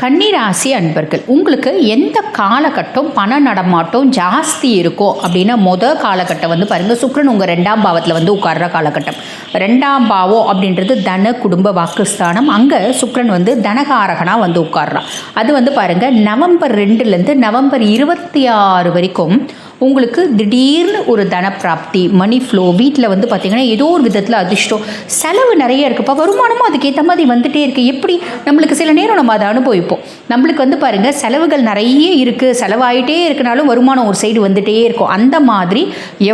கன்னிராசி அன்பர்கள் உங்களுக்கு எந்த காலகட்டம் பண நடமாட்டம் ஜாஸ்தி இருக்கோ அப்படின்னா மொதல் காலகட்டம் வந்து பாருங்கள் சுக்ரன் உங்கள் ரெண்டாம் பாவத்தில் வந்து உட்கார்ற காலகட்டம். ரெண்டாம் பாவம் அப்படின்றது தன குடும்ப வாக்குஸ்தானம். அங்கே சுக்ரன் வந்து தனகாரகனாக வந்து உட்கார்றான் அது வந்து பாருங்கள் நவம்பர் ரெண்டுலேருந்து நவம்பர் இருபத்தி ஆறு வரைக்கும் உங்களுக்கு திடீர்னு ஒரு தனப்பிராப்தி மணி ஃப்ளோ வீட்டில் வந்து பார்த்திங்கன்னா ஏதோ ஒரு விதத்தில் அதிர்ஷ்டம் செலவு நிறைய இருக்குப்பா வருமானமும் அதுக்கேற்ற மாதிரி வந்துகிட்டே இருக்குது எப்படி? நம்மளுக்கு சில நேரம் நம்ம அதை அனுபவிப்போம். நம்மளுக்கு வந்து பாருங்கள் செலவுகள் நிறைய இருக்குது செலவாயிட்டே இருக்குனாலும் வருமானம் ஒரு சைடு வந்துகிட்டே இருக்கும். அந்த மாதிரி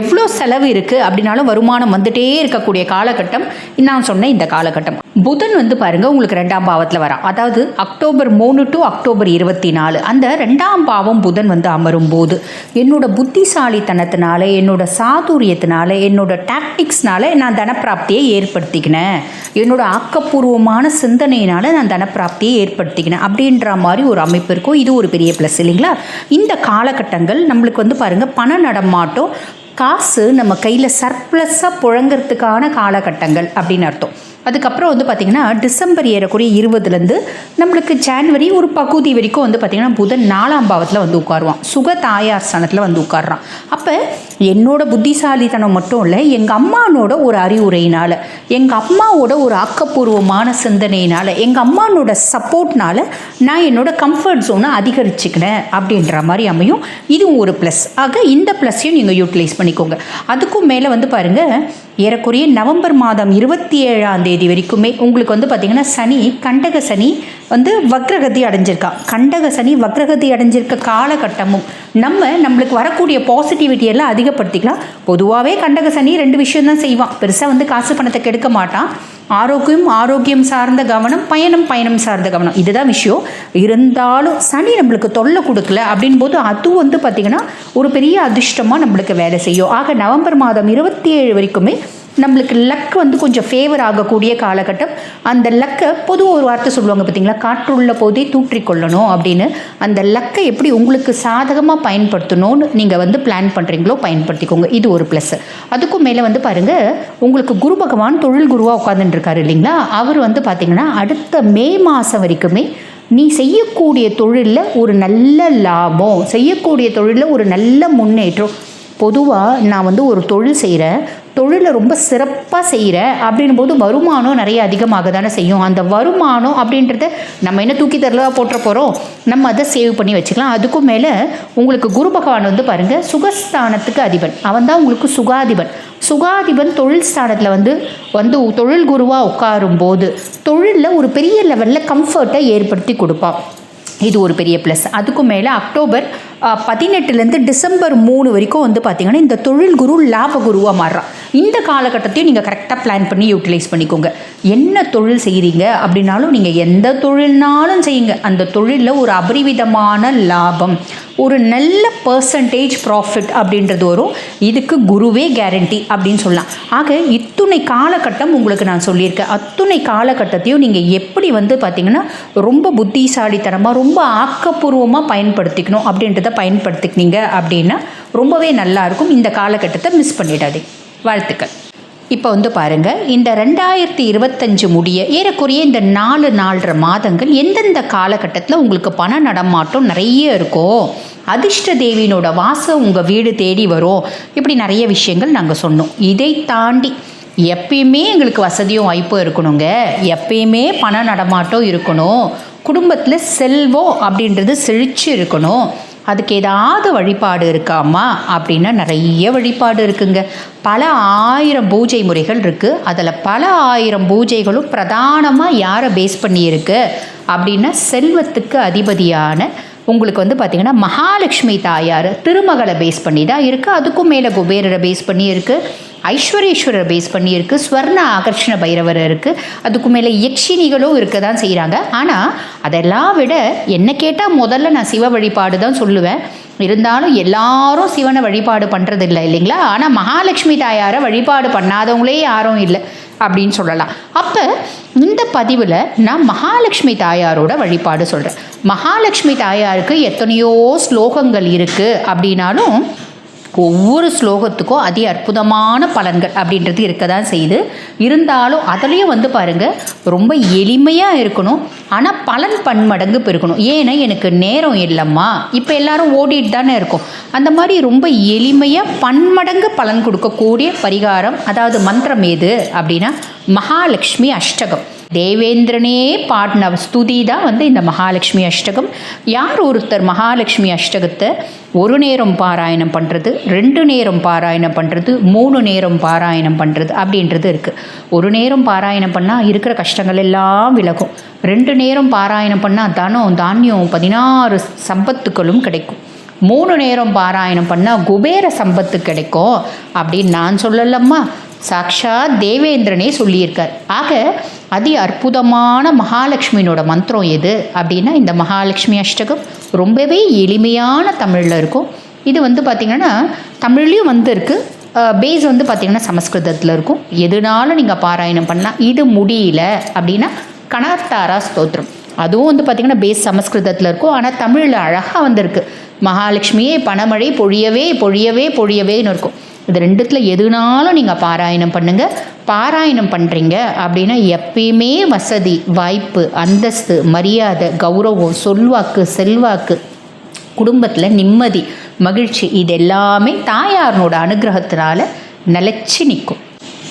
எவ்வளோ செலவு இருக்குது அப்படின்னாலும் வருமானம் வந்துகிட்டே இருக்கக்கூடிய காலகட்டம் நான் சொன்ன இந்த காலகட்டம். புதன் வந்து பாருங்க உங்களுக்கு ரெண்டாம் பாவத்தில் வரான் அதாவது அக்டோபர் மூணு டு அக்டோபர் இருபத்தி நாலு. அந்த ரெண்டாம் பாவம் புதன் வந்து அமரும் போது என்னோட புத் புத்திசாலித்தனத்தினால என்னோட சாதுரியத்தினால என்னோட டாக்டிக்ஸ்னால நான் தனப்பிராப்தியை ஏற்படுத்திக்கினேன். என்னோட ஆக்கப்பூர்வமான சிந்தனையினால நான் தனப்பிராப்தியை ஏற்படுத்திக்கினேன். அப்படின்ற மாதிரி ஒரு அமைப்பு இருக்கும். இது ஒரு பெரிய ப்ளஸ் இல்லைங்களா? இந்த காலகட்டங்கள் நம்மளுக்கு வந்து பாருங்கள் பண நடமாட்டம் காசு நம்ம கையில் சர்ப்ளஸாக புழங்கிறதுக்கான காலகட்டங்கள் அப்படின்னு அர்த்தம். அதுக்கப்புறம் வந்து பார்த்திங்கன்னா டிசம்பர் ஏறக்குறைய இருபதுலேருந்து நம்மளுக்கு ஜான்வரி ஒரு பகுதி வரைக்கும் வந்து பார்த்திங்கன்னா புதன் நாலாம் பாவத்தில் வந்து உட்காருவான். சுக தாயார் ஸ்தானத்தில் வந்து உட்காடுறான் அப்போ என்னோட புத்திசாலித்தனம் மட்டும் இல்லை எங்கள் அம்மானோட ஒரு அறிவுரையினால் எங்கள் அம்மாவோட ஒரு ஆக்கப்பூர்வமான சிந்தனையினால் எங்கள் அம்மானோட சப்போர்ட்னால் நான் என்னோட கம்ஃபர்ட் ஜோனை அதிகரிச்சுக்கினேன் அப்படின்ற மாதிரி அமையும். இதுவும் ஒரு ப்ளஸ் ஆக இந்த ப்ளஸ்ஸையும் நீங்கள் யூட்டிலைஸ் பண்ணிக்கோங்க. அதுக்கும் மேலே வந்து பாருங்கள் ஏறக்குறைய நவம்பர் மாதம் இருபத்தி ஏழாம் தேதி வரைக்குமே உங்களுக்கு வந்து பார்த்திங்கன்னா சனி கண்டக சனி வந்து வக்ரகதி அடைஞ்சிருக்கா. கண்டக சனி வக்ரகதி அடைஞ்சிருக்க காலகட்டமும் நம்ம நம்மளுக்கு வரக்கூடிய பாசிட்டிவிட்டி எல்லாம் அதிகப்படுத்திக்கலாம். பொதுவாகவே கண்டக சனி ரெண்டு விஷயம் தான் செய்வான். பெருசாக வந்து காசு பணத்தை கெடுக்க மாட்டான். ஆரோக்கியம் ஆரோக்கியம் சார்ந்த கவனம் பயணம் பயணம் சார்ந்த கவனம். இதுதான் விஷயம். இருந்தாலும் சனி நம்மளுக்கு தொல்லை கொடுக்கல அப்படின் போது அது வந்து பார்த்திங்கன்னா ஒரு பெரிய அதிர்ஷ்டமாக நம்மளுக்கு வேலை செய்யும். ஆக நவம்பர் மாதம் இருபத்தி ஏழு வரைக்குமே நம்மளுக்கு லக் வந்து கொஞ்சம் ஃபேவர் ஆகக்கூடிய காலகட்டம். அந்த லக்கை பொதுவாக ஒரு வார்த்தை சொல்லுவாங்க பார்த்தீங்களா? காற்றுள்ள போதே தூற்றிக்கொள்ளணும் அப்படின்னு. அந்த லக்கை எப்படி உங்களுக்கு சாதகமாக பயன்படுத்தணும்னு நீங்கள் வந்து பிளான் பண்ணுறீங்களோ பயன்படுத்திக்கோங்க. இது ஒரு ப்ளஸ் அதுக்கும் மேலே வந்து பாருங்கள் உங்களுக்கு குரு பகவான் தொழில் குருவாக உட்காந்துட்டுருக்காரு இல்லைங்களா? அவர் வந்து பார்த்திங்கன்னா அடுத்த மே மாதம் வரைக்குமே நீ செய்யக்கூடிய தொழிலில் ஒரு நல்ல லாபம் செய்யக்கூடிய தொழிலில் ஒரு நல்ல முன்னேற்றம். பொதுவாக நான் வந்து ஒரு தொழில் செய்கிறேன் தொழிலை ரொம்ப சிறப்பாக செய்கிற அப்படின் போது வருமானம் நிறைய அதிகமாக தானே செய்யும். அந்த வருமானம் அப்படின்றத நம்ம என்ன தூக்கி தரலா போட்டுற போகிறோம் நம்ம அதை சேவ் பண்ணி வச்சுக்கலாம். அதுக்கும் மேலே உங்களுக்கு குரு பகவான் வந்து பாருங்கள் சுகஸ்தானத்துக்கு அதிபன். அவன் தான் உங்களுக்கு சுகாதிபன். சுகாதிபன் தொழில் ஸ்தானத்தில் வந்து வந்து தொழில் குருவாக உட்காரும்போது தொழிலில் ஒரு பெரிய லெவலில் கம்ஃபர்ட்டை ஏற்படுத்தி கொடுப்பான். இது ஒரு பெரிய ப்ளஸ் அதுக்கும் மேலே அக்டோபர் பதினெட்டுலேருந்து டிசம்பர் மூணு வரைக்கும் வந்து பார்த்திங்கன்னா இந்த தொழில் குரு லாப குருவாக மாறுறான். இந்த காலகட்டத்தையும் நீங்கள் கரெக்டாக பிளான் பண்ணி யூட்டிலைஸ் பண்ணிக்கோங்க. என்ன தொழில் செய்கிறீங்க அப்படின்னாலும் நீங்கள் எந்த தொழில்னாலும் செய்யுங்க. அந்த தொழிலில் ஒரு அபரிவிதமான லாபம். ஒரு நல்ல பர்சன்டேஜ் ப்ராஃபிட் அப்படின்றது வரும். இதுக்கு குருவே கேரண்டி அப்படின்னு சொல்லலாம். ஆக இத்துணை காலகட்டம் உங்களுக்கு நான் சொல்லியிருக்கேன். அத்துணை காலகட்டத்தையும் நீங்கள் எப்படி வந்து பார்த்திங்கன்னா ரொம்ப புத்திசாலித்தனமாக ரொம்ப ஆக்கப்பூர்வமாக பயன்படுத்திக்கணும் அப்படின்றத பயன்படுத்திக்கினீங்க அப்படின்னா ரொம்பவே நல்லாயிருக்கும் இந்த காலகட்டத்தை மிஸ் பண்ணிடாதீங்க. வாழ்த்துக்கள். இப்போ வந்து பாருங்கள் இந்த ரெண்டாயிரத்தி இருபத்தஞ்சு முடிய ஏறக்குறைய இந்த நாலு நாலரை மாதங்கள் எந்தெந்த காலகட்டத்தில் உங்களுக்கு பண நடமாட்டம் நிறைய இருக்கோ அதிர்ஷ்ட தேவியினோட வாசம் உங்கள் வீடு தேடி வரும் இப்படி நிறைய விஷயங்கள் நாங்கள் சொன்னோம். இதை தாண்டி எப்பயுமே எங்களுக்கு வசதியும் வாய்ப்பும் இருக்கணுங்க. எப்பயுமே பண நடமாட்டம் இருக்கணும். குடும்பத்தில் செல்வம் அப்படின்றது செழிச்சு இருக்கணும். அதுக்கு ஏதாவது வழிபாடு இருக்காமா அப்படின்னா நிறைய வழிபாடு இருக்குங்க. பல ஆயிரம் பூஜை முறைகள் இருக்குது அதில் பல ஆயிரம் பூஜைகளும் பிரதானமாக யாரை பேஸ் பண்ணியிருக்கு? அப்படின்னா செல்வத்துக்கு அதிபதியான உங்களுக்கு வந்து பார்த்திங்கன்னா மகாலட்சுமி தாயார் திருமகளை பேஸ் பண்ணி தான் இருக்குது அதுக்கும் மேலே குபேரரை பேஸ் பண்ணி இருக்குது ஐஸ்வரேஸ்வரர் பேஸ் பண்ணியிருக்கு. ஸ்வர்ண ஆகர்ஷண பைரவர் இருக்குது அதுக்கு மேலே யக்ஷினிகளும் இருக்க தான் செய்கிறாங்க ஆனால் அதெல்லாம் விட என்ன கேட்டால் முதல்ல நான் சிவ வழிபாடு தான் சொல்லுவேன். இருந்தாலும் எல்லாரும் சிவனை வழிபாடு பண்ணுறது இல்லை இல்லைங்களா? ஆனால் மகாலட்சுமி தாயாரை வழிபாடு பண்ணாதவங்களே யாரும் இல்லை அப்படின்னு சொல்லலாம். அப்போ இந்த பதிவில் நான் மகாலட்சுமி தாயாரோட வழிபாடு சொல்கிறேன் மகாலட்சுமி தாயாருக்கு எத்தனையோ ஸ்லோகங்கள் இருக்குது அப்படின்னாலும் ஒவ்வொரு ஸ்லோகத்துக்கும் அதி அற்புதமான பலன்கள் அப்படின்றது இருக்க தான் செய்யுது. இருந்தாலும் அதுலேயும் வந்து பாருங்கள் ரொம்ப எளிமையாக இருக்கணும். ஆனால் பலன் பன்மடங்கு பெருக்கணும். ஏன்னா எனக்கு நேரம் இல்லைம்மா. இப்போ எல்லாரும் ஓடிட்டு தானே இருக்கும். அந்த மாதிரி ரொம்ப எளிமையாக பன்மடங்கு பலன் கொடுக்கக்கூடிய பரிகாரம் அதாவது மந்திரம் எது அப்படின்னா மகாலட்சுமி அஷ்டகம். தேவேந்திரனே பாடின ஸ்துதி தான் வந்து இந்த மகாலட்சுமி அஷ்டகம். யார் ஒருத்தர் மகாலட்சுமி அஷ்டகத்தை ஒரு நேரம் பாராயணம் பண்ணுறது ரெண்டு நேரம் பாராயணம் பண்ணுறது மூணு நேரம் பாராயணம் பண்ணுறது அப்படின்றது இருக்குது ஒரு நேரம் பாராயணம் பண்ணால் இருக்கிற கஷ்டங்கள் எல்லாம் விலகும். ரெண்டு நேரம் பாராயணம் பண்ணால் தனம் தானியம் பதினாறு சம்பத்துக்களும் கிடைக்கும். மூணு நேரம் பாராயணம் பண்ணால் குபேர சம்பத்து கிடைக்கும் அப்படின்னு நான் சொல்லலம்மா. சாக்ஷாத் தேவேந்திரனே சொல்லியிருக்கார். ஆக அதி அற்புதமான மகாலட்சுமியினோட மந்திரம் எது? அப்படின்னா இந்த மகாலட்சுமி அஷ்டகம் ரொம்பவே எளிமையான தமிழில் இருக்கும். இது வந்து பார்த்திங்கன்னா தமிழ்லேயும் வந்து இருக்குது பேஸ் வந்து பார்த்திங்கன்னா சமஸ்கிருதத்தில் இருக்கும். எதுனாலும் நீங்கள் பாராயணம் பண்ணால் இது முடியல அப்படின்னா கணத்தாரா ஸ்தோத்திரம். அதுவும் வந்து பார்த்திங்கன்னா பேஸ் சமஸ்கிருதத்தில் இருக்கும். ஆனால் தமிழில் அழகாக வந்திருக்கு. மகாலட்சுமியே பணமழை பொழியவே பொழியவே பொழியவேன்னு இருக்கும். இது ரெண்டுத்தில் எதுனாலும் நீங்கள் பாராயணம் பண்ணுங்கள் பாராயணம் பண்ணுறீங்க அப்படின்னா எப்பயுமே வசதி வாய்ப்பு அந்தஸ்து மரியாதை கௌரவம் சொல்வாக்கு செல்வாக்கு குடும்பத்தில் நிம்மதி மகிழ்ச்சி இது எல்லாமே தாயாரனோட அனுகிரகத்தினால நிலச்சி நிற்கும்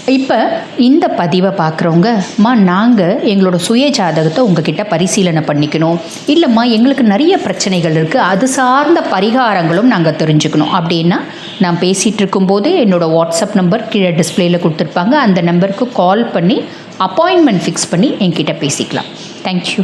இப்போ இந்த பதிவை பார்க்குறவங்க மா நாங்கள் எங்களோட சுய ஜாதகத்தை உங்ககிட்ட பரிசீலனை பண்ணிக்கணும். இல்லைம்மா எங்களுக்கு நிறைய பிரச்சனைகள் இருக்குது அது சார்ந்த பரிகாரங்களும் நாங்கள் தெரிஞ்சுக்கணும். அப்படின்னா நான் பேசிகிட்டு இருக்கும்போது என்னோடய வாட்ஸ்அப் நம்பர் கீழே டிஸ்பிளேயில் கொடுத்துருப்பாங்க. அந்த நம்பருக்கு கால் பண்ணி அப்பாயின்மெண்ட் ஃபிக்ஸ் பண்ணி என்கிட்ட பேசிக்கலாம். தேங்க்யூ